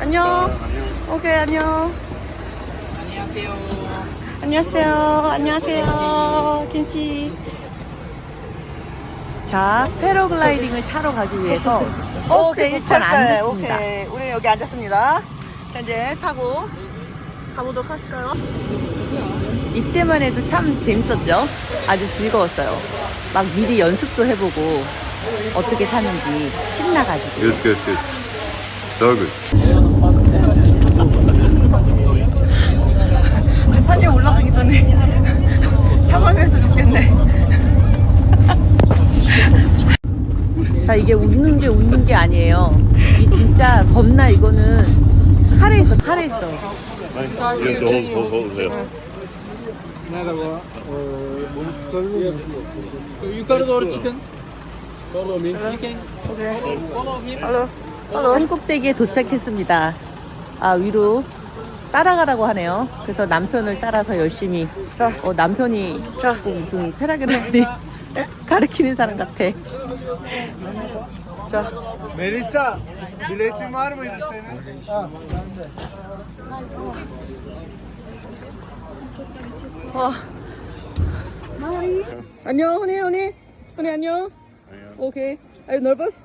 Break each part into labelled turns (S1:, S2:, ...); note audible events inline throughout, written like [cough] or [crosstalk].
S1: 안녕. 오케이, 안녕.
S2: 안녕하세요.
S1: 안녕하세요. 안녕하세요. 김치. 자, 패러글라이딩을 타러 가기 위해서 버스에 일단 앉았습니다.
S3: 오케이. 우리 여기 앉았습니다. 자, 이제 타고 가보도록 하실까요?
S1: 이때만 해도 참 재밌었죠? 아주 즐거웠어요. 막 미리 연습도 해보고 어떻게 타는지 신나가지고.
S4: Good, good, good. So good.
S3: 산에 올라가기 전에 당황해서 죽겠네.
S1: 자, 이게 웃는 게 웃는 게 아니에요. 이 진짜 겁나 이거는 칼에 있어, 칼에 있어.
S5: Merhaba. Ee, bunu tutabilir misin?
S2: Yukarı doğru çıkın. Follow me. You can follow him.
S3: 할로.
S1: 산꼭대기에 도착했습니다. 아, 위로 따라가라고 하네요. 그래서 남편을 따라서 열심히.
S3: 자.
S1: 어, 남편이
S3: 자.
S1: 뭐 무슨 패러글라이딩 [laughs] 가르치는 사람 같아.
S3: 자,
S5: Melisa, biletin var mıydı senin?
S3: 와. 안녕, 흔히, 흔히. 흔히, 안녕. 오케이. Are you nervous?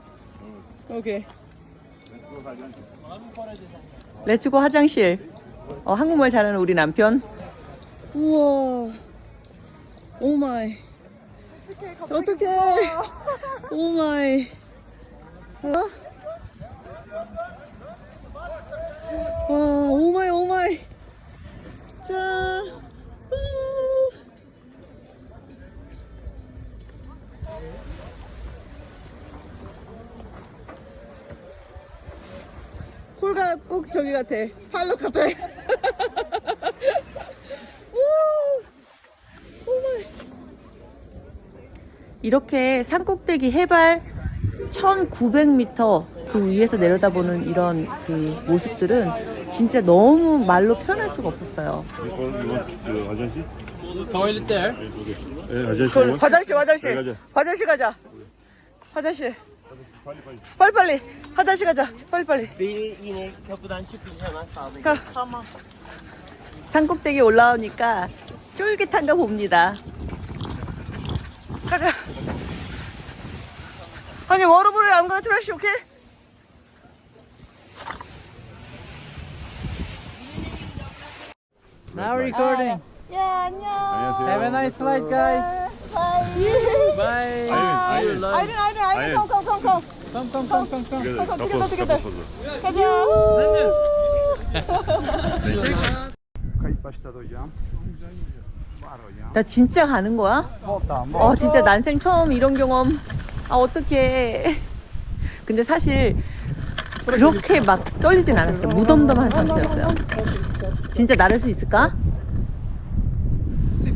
S3: 오케이.
S1: 레츠고 화장실. 어, 한국말 잘하는 우리 남편.
S3: 우와. 오 마이. 저 어떡해. 오 마이. 어? 와, 오 마이, 오 마이. 자. 콜가 꼭 저기 같아. 팔로 같아. [laughs]
S1: 이렇게 산꼭대기 해발 1900m 그 위에서 내려다보는 이런 그 모습들은 진짜 너무 말로 표현할 수가 없었어요.
S4: 화장실?
S2: There.
S4: 네, 화장실.
S3: 그 화장실 화장실
S4: 가자.
S3: 화장실 가자 화장실 빨리 빨리 화장실 가자 빨리 빨리
S2: Beni yine kapıdan çıkınca hemen sağda
S3: 가
S1: 산꼭대기 올라오니까 쫄깃한가 봅니다.
S3: 가자 아니 워러블을 안 가는 트라시 오케이
S2: Now recording.
S4: 안녕하세요.
S2: Have a nice flight, guys. Bye.
S4: 아이린,
S2: See you
S4: 아이린.
S2: live.
S3: 아이린 아이린 아이린
S4: 아이린.
S3: 컴컴컴컴
S2: Come, come, come, come, come.
S4: Together,
S3: together,
S4: couple,
S3: together.
S4: photos.
S3: 가자
S5: Kayıt başladı hocam.
S1: 나 진짜 가는 거야? 어, 진짜 난생 처음 이런 경험. 아, 어떡해. 근데 사실 그렇게 막 떨리진 않았어요. 무덤덤한 상태였어요. 진짜 나를 수 있을까?
S2: Yes,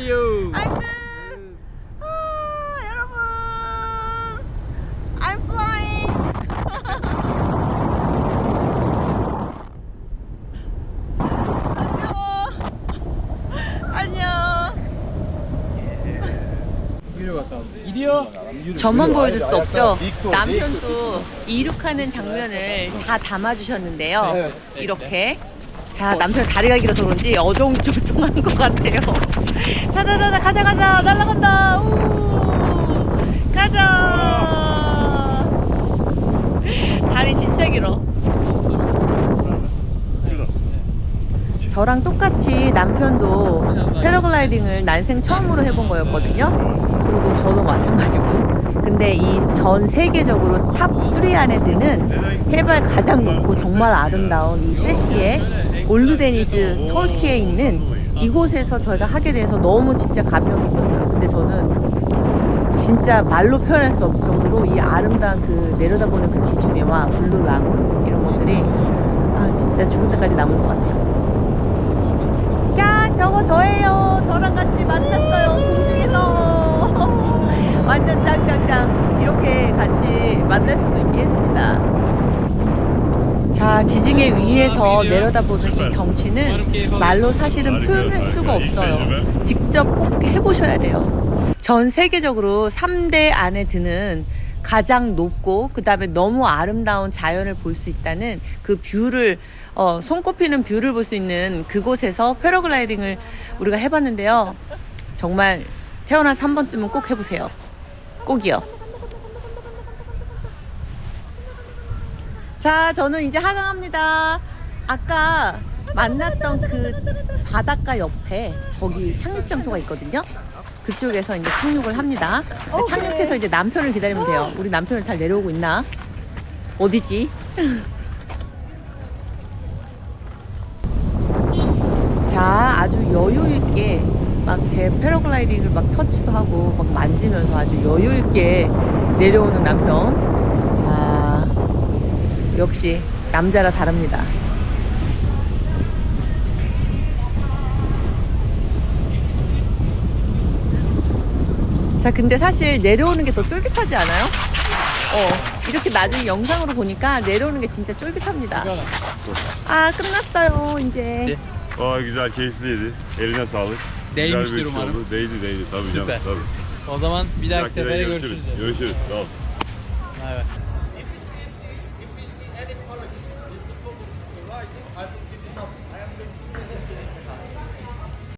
S2: you?
S1: I'm good. 아, 여러분. I'm flying. 안녕. 안녕.
S2: Gidiyor.
S1: 저만 보여줄 수 없죠. 남편도 이륙하는 장면을 다 담아주셨는데요. 이렇게. 자, 남편 다리가 길어서 그런지 어정쩡쩡한 것 같아요. 자자자자, 가자, 가자. 날아간다. 우. 가자. 다리 진짜 길어. 저랑 똑같이 남편도 패러글라이딩을 난생 처음으로 해본 거였거든요. 그리고 저도 마찬가지고. 근데 이 전 세계적으로 탑 3 안에 드는 해발 가장 높고 정말 아름다운 이 세티에 올루데니스 터키에 있는 이곳에서 저희가 하게 돼서 너무 진짜 감명 깊었어요. 근데 저는 진짜 말로 표현할 수 없을 정도로 이 아름다운 그 내려다보는 그 지중해와 블루 라군 이런 것들이 아 진짜 죽을 때까지 남은 것 같아요. 야 저거 저예요. 저랑 같이 만났어요. 공중에서. [laughs] 완전 짱짱짱. 이렇게 같이 만날 수도 있게 해줍니다 자, 지중해 위에서 내려다보는 이 경치는 말로 사실은 표현할 수가 없어요. 직접 꼭 해보셔야 돼요. 전 세계적으로 3대 안에 드는 가장 높고 그 다음에 너무 아름다운 자연을 볼 수 있다는 그 뷰를 어, 손꼽히는 뷰를 볼 수 있는 그곳에서 패러글라이딩을 우리가 해봤는데요. 정말 태어나서 한 번쯤은 꼭 해보세요. 꼭이요. 자, 저는 이제 하강합니다. 아까 만났던 그 바닷가 옆에 거기 착륙 장소가 있거든요. 그쪽에서 이제 착륙을 합니다. 착륙해서 이제 남편을 기다리면 돼요. 우리 남편은 잘 내려오고 있나? 어디지? [laughs] 자, 아주 여유 있게 막 제 패러글라이딩을 막 터치도 하고 막 만지면서 아주 여유 있게 내려오는 남편. 자, 역시 남자라 다릅니다. 자, 근데 사실 내려오는 게 더 쫄깃하지 않아요? 어, 이렇게 나중에 영상으로 보니까 내려오는 게 진짜 쫄깃합니다. 아, 끝났어요, 이제.
S4: Aa güzel keyifliydi. Eline sağlık.
S2: Değmiştir
S4: Güzel bir iş
S2: umarım.
S4: oldu. Değdi değdi tabii
S2: Süper.
S4: canım tabii.
S2: O zaman bir
S4: Bir
S2: dahaki
S4: dahaki
S2: sefere
S4: görüşürüz.
S2: görüşürüz.
S4: Görüşürüz. Sağ ol.